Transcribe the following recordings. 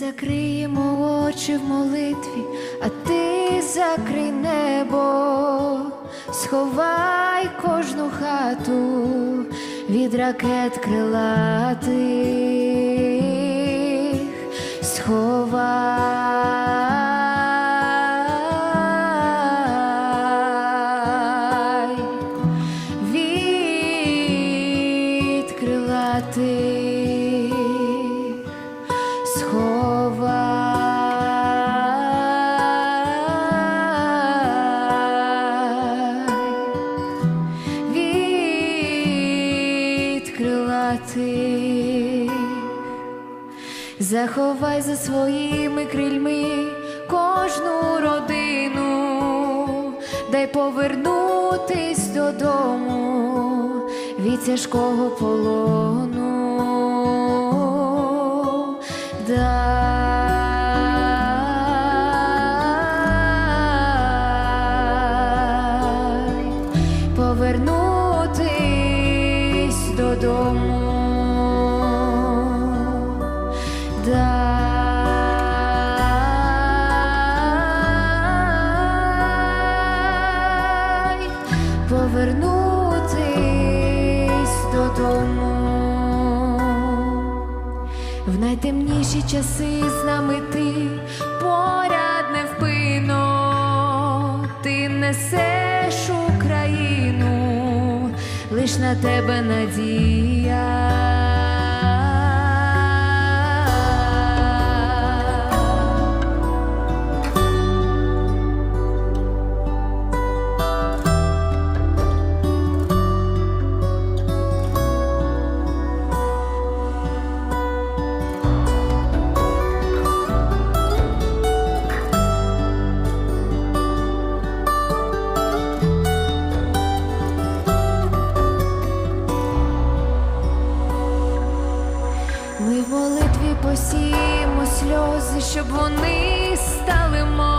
Закриємо очі в молитві, а ти закрий небо, сховай кожну хату від ракет крилатих, сховай заховай за своїми крильми кожну родину, дай повернутись додому від тяжкого полону. Дай повернутись додому. Повернутись додому. В найтемніші часи з нами ти поряд невпинно, ти несеш Україну, лиш на тебе надія. Щоб вони стали морем,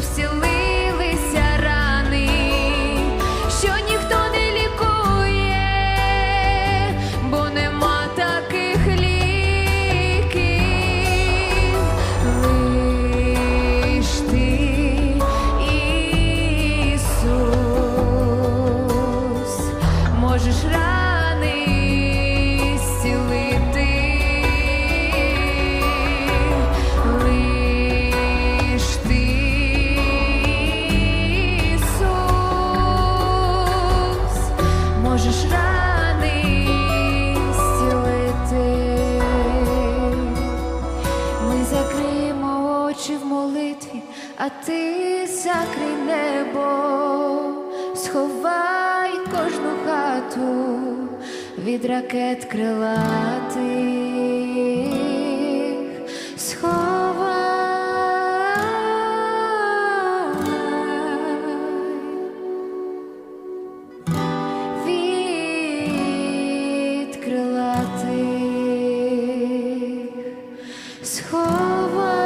коліна, що Ми закриємо очі в молитві, а ти закрий небо, сховай кожну хату від ракет крилатих. сховай.